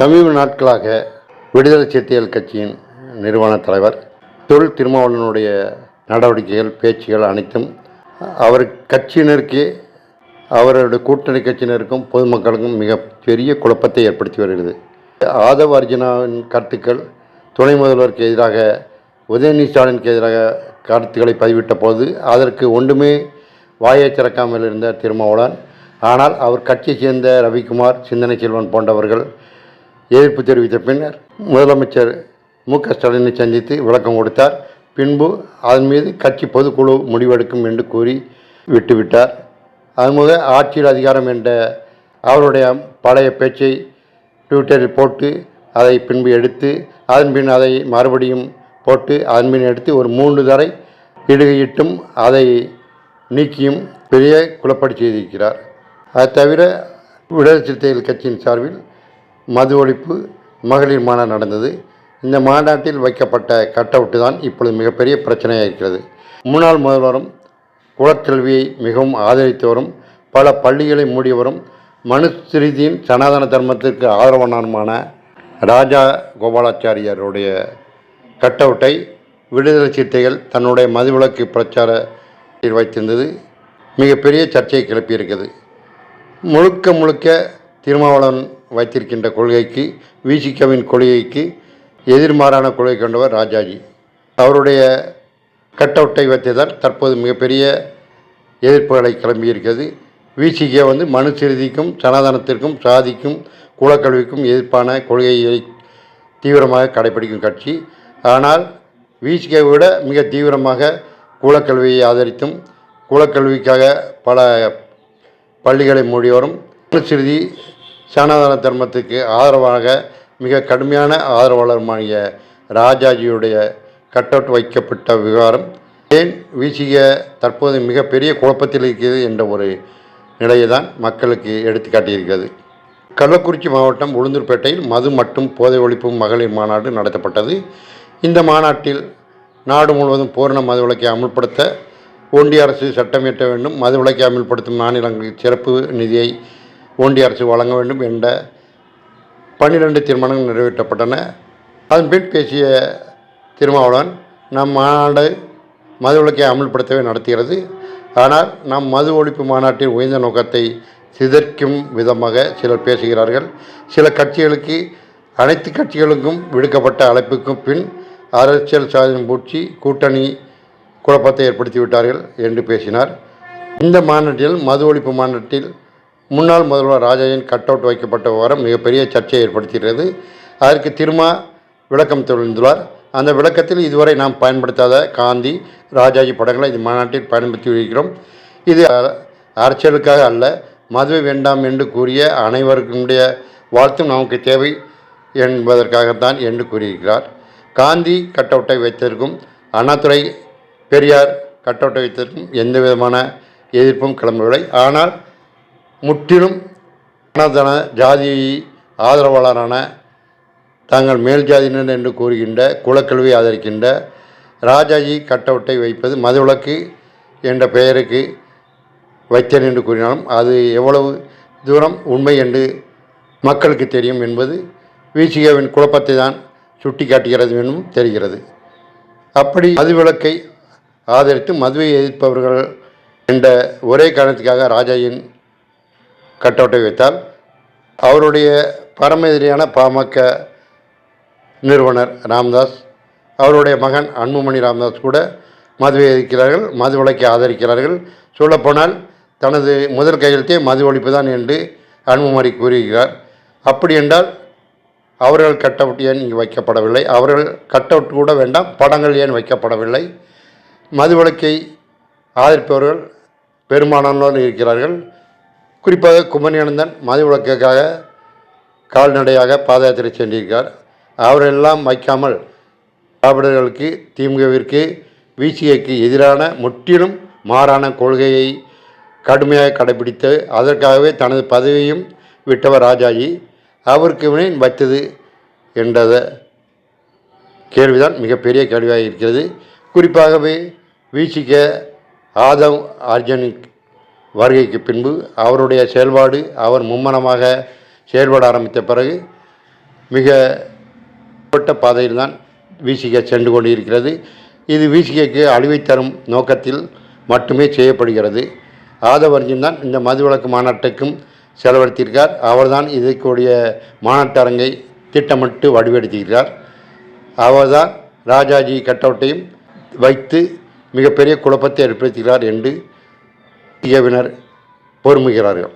சமீப நாட்களாக விடுதலை சிறுத்தைகள் கட்சியின் நிறுவன தலைவர் தொல் திருமாவளவனுடைய நடவடிக்கைகள் பேச்சுகள் அனைத்தும் அவர் கட்சியினருக்கு அவருடைய கூட்டணி கட்சியினருக்கும் பொதுமக்களுக்கும் மிக பெரிய குழப்பத்தை ஏற்படுத்தி வருகிறது. ஆதவ அர்ஜுனாவின் கருத்துக்கள் துணை முதல்வருக்கு எதிராக உதயநிதி ஸ்டாலினுக்கு எதிராக கருத்துக்களை பதிவிட்ட போது அதற்கு ஒன்றுமே வாயை திறக்காமல் இருந்த திருமாவளவன் ஆனால் அவர் கட்சியைச் சேர்ந்த ரவிக்குமார் சிந்தனை செல்வன் போன்றவர்கள் எதிர்ப்பு தெரிவித்த பின்னர் முதலமைச்சர் மு க ஸ்டாலினை சந்தித்து விளக்கம் கொடுத்தார். பின்பு அதன் மீது கட்சி பொதுக்குழு முடிவெடுக்கும் என்று கூறி விட்டுவிட்டார். அதுமுக ஆட்சியில் அதிகாரம் என்ற அவருடைய பழைய பேச்சை ட்விட்டரில் போட்டு அதை பின்பு எடுத்து அதன் பின் அதை மறுபடியும் போட்டு அதன் பின் எடுத்து ஒரு மூன்று தரை இடுகையிட்டும் அதை நீக்கியும் பெரிய குழப்படி செய்திருக்கிறார். அது தவிர விடுதலை சிறுத்தைகள் கட்சியின் சார்பில் மது ஒழிப்பு மகளிர் மாநாடு நடந்தது. இந்த மாநாட்டில் வைக்கப்பட்ட கட் அவுட்டு தான் இப்பொழுது மிகப்பெரிய பிரச்சனையாக இருக்கிறது. முன்னாள் முதல்வரும் குலக்கல்வியை மிகவும் ஆதரித்தவரும் பல பள்ளிகளை மூடியவரும் மனுஸ்மிருதியின் சனாதன தர்மத்திற்கு ஆதரவானவருமான ராஜா கோபாலாச்சாரியருடைய கட் அவுட்டை விடுதலை சிறுத்தைகள் தன்னுடைய மதுவிலக்கு பிரச்சாரத்தில் வைத்திருந்தது. மிகப்பெரிய சர்ச்சையை கிளப்பியிருக்கிறது. முழுக்க முழுக்க திருமாவளவன் வைத்திருக்கின்ற கொள்கைக்கு விசிகவின் கொள்கைக்கு எதிர்மாறான கொள்கை கொண்டவர் ராஜாஜி. அவருடைய கட் அவுட்டை வைத்ததால் தற்போது மிகப்பெரிய எதிர்ப்புகளை கிளம்பியிருக்கிறது. விசிகே வந்து மனு சிறுதிக்கும் சனாதனத்திற்கும் சாதிக்கும் குலக்கல்விக்கும் எதிர்ப்பான கொள்கையை தீவிரமாக கடைபிடிக்கும் கட்சி. ஆனால் விசிகே விட மிக தீவிரமாக குலக்கல்வியை ஆதரித்தும் குலக்கல்விக்காக பல பள்ளிகளை மூடியவரும் மனுசிறுதி சனாதன தர்மத்துக்கு ஆதரவாக மிக கடுமையான ஆதரவாளருமாகிய ராஜாஜியுடைய கட் அவுட் வைக்கப்பட்ட விவகாரம் ஏன் வீசிய தற்போது மிகப்பெரிய குழப்பத்தில் இருக்கிறது என்ற ஒரு நிலையை தான் மக்களுக்கு எடுத்து காட்டியிருக்கிறது. கள்ளக்குறிச்சி மாவட்டம் உளுந்தூர்பேட்டையில் மது மற்றும் போதை ஒழிப்பு மகளிர் மாநாடு நடத்தப்பட்டது. இந்த மாநாட்டில் நாடு முழுவதும் பூரண மது விலக்கை அமுல்படுத்த ஒன்றிய அரசு சட்டம் இயற்ற வேண்டும். மது விலக்கை அமல்படுத்தும் மாநிலங்களுக்கு சிறப்பு நிதியை ஒன்றிய அரசு வழங்க வேண்டும் என்ற பன்னிரண்டு தீர்மானங்கள் நிறைவேற்றப்பட்டன. அதன் பின் பேசிய திருமாவளவன் நம் மாநாடு மது விலக்கை அமல்படுத்தவே நடத்துகிறது. ஆனால் நம் மது ஒழிப்பு மாநாட்டின் உயர்ந்த நோக்கத்தை சிதற்கும் விதமாக சிலர் பேசுகிறார்கள். சில கட்சிகளுக்கு அனைத்து கட்சிகளுக்கும் விடுக்கப்பட்ட அழைப்புக்கும் பின் அரசியல் சாதனம் பூச்சி கூட்டணி குழப்பத்தை ஏற்படுத்திவிட்டார்கள் என்று பேசினார். இந்த மாநாட்டில் மது ஒழிப்பு மாநாட்டில் முன்னாள் முதல்வர் ராஜாஜின் கட் அவுட் வைக்கப்பட்ட விவரம் மிகப்பெரிய சர்ச்சையை ஏற்படுத்துகிறது அதற்கு திருமா விளக்கம் தெரிந்துள்ளார் அந்த விளக்கத்தில் இதுவரை நாம் பயன்படுத்தாத காந்தி ராஜாஜி படங்களை இந்த மாநாட்டில் பயன்படுத்தி வருகிறோம். இது அரசியலுக்காக அல்ல மதுவை வேண்டாம் என்று கூறிய அனைவருக்குடைய வாழ்த்தும் நமக்கு தேவை என்பதற்காகத்தான் என்று கூறியிருக்கிறார். காந்தி கட் அவுட்டை வைத்ததற்கும் அண்ணாதுரை பெரியார் கட் அவுட்டை வைத்ததற்கும் எந்த விதமான எதிர்ப்பும் கிளம்பவில்லை. ஆனால் முற்றிலும் சனாதன ஜாதி ஆதரவாளரான தாங்கள் மேல் ஜாதியினர் என்று கூறுகின்ற குலக்கல்வியை ஆதரிக்கின்ற ராஜாஜி கட் அவுட்டை வைப்பது மதுவிலக்கு என்ற பெயருக்கு வைத்தேன் என்று கூறினாலும் அது எவ்வளவு தூரம் உண்மை என்று மக்களுக்கு தெரியும் என்பது விசிகாவின் குழப்பத்தை தான் சுட்டி காட்டுகிறது என்றும் தெரிகிறது. அப்படி மதுவிலக்கை ஆதரித்து மதுவை எதிர்ப்பவர்கள் என்ற ஒரே காரணத்துக்காக ராஜாஜியின் கட் அவுட்டை வைத்தால் அவருடைய பரம எதிரியான பாமக நிறுவனர் ராம்தாஸ் அவருடைய மகன் அன்புமணி ராம்தாஸ் கூட மதுவை எதிர்க்கிறார்கள் மது விலக்கை ஆதரிக்கிறார்கள். சொல்லப்போனால் தனது முதல் கையெழுத்தே மது ஒழிப்பு தான் என்று அன்புமணி கூறுகிறார். அப்படி என்றால் அவர்கள் கட் அவுட் ஏன் இங்கு வைக்கப்படவில்லை? அவர்கள் கட் அவுட் கூட வேண்டாம் படங்கள் ஏன் வைக்கப்படவில்லை? மது விலக்கை ஆதரிப்பவர்கள் பெரும்பாலானோர் இருக்கிறார்கள். குறிப்பாக குமரியானந்தன் மது விளக்குக்காக கால்நடையாக பாத யாத்திரை சென்றிருக்கார். அவரெல்லாம் வைக்காமல் திராவிடர்களுக்கு திமுகவிற்கு விசிஐக்கு எதிரான முற்றிலும் மாறான கொள்கையை கடுமையாக கடைபிடித்து அதற்காகவே தனது பதவியையும் விட்டவர் ராஜாஜி. அவருக்கு வினை வைத்தது என்றத கேள்விதான். மிகப்பெரிய கேள்வியாக இருக்கிறது. குறிப்பாகவே வீசிக்க ஆதவ் அர்ஜனுக்கு வருகைக்கு பின்பு அவருடைய செயல்பாடு அவர் மும்மனமாக செயல்பட ஆரம்பித்த பிறகு மிக பட்ட பாதையில் தான் விசிக சென்று கொண்டிருக்கிறது. இது விசிகைக்கு அழிவை தரும் நோக்கத்தில் மட்டுமே செய்யப்படுகிறது. ஆதவர்ஜன் தான் இந்த மதுவிலக்கு மாநாட்டுக்கும் செலவழித்திருக்கார். அவர்தான் இதற்குடைய மாநாட்டு அரங்கை திட்டமிட்டு வடிவெடுத்திருக்கிறார். அவர்தான் ராஜாஜி கட்டவுட்டையும் வைத்து மிகப்பெரிய குழப்பத்தை ஏற்படுத்துகிறார் என்று இயவினர் பொறுமுகிறார்கள்.